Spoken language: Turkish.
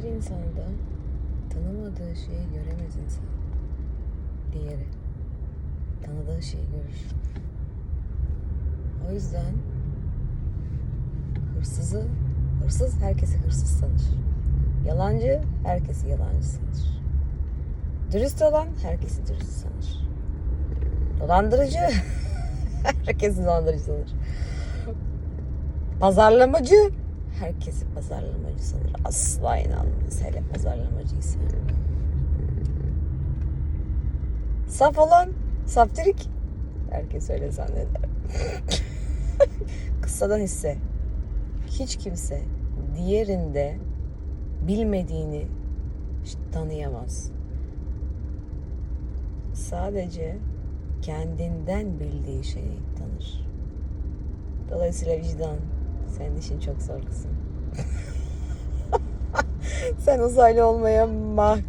Bir insanda tanımadığı şeyi göremez insan. Diğeri tanıdığı şeyi görür. O yüzden hırsızı, hırsız herkesi hırsız sanır. Yalancı herkesi yalancı sanır. Dürüst olan herkesi dürüst sanır. Dolandırıcı herkesi dolandırıcı sanır. Pazarlamacı herkesi pazarlamacı sanır. Asla inanmaz hele pazarlamacıysa. Saf olan saftirik herkes öyle zanneder. Kıssadan hisse. Hiç kimse diğerinde bilmediğini tanıyamaz. Sadece kendinden bildiği şeyi tanır. Dolayısıyla vicdan senin işin çok zor kızım. Sen uzaylı olmaya mah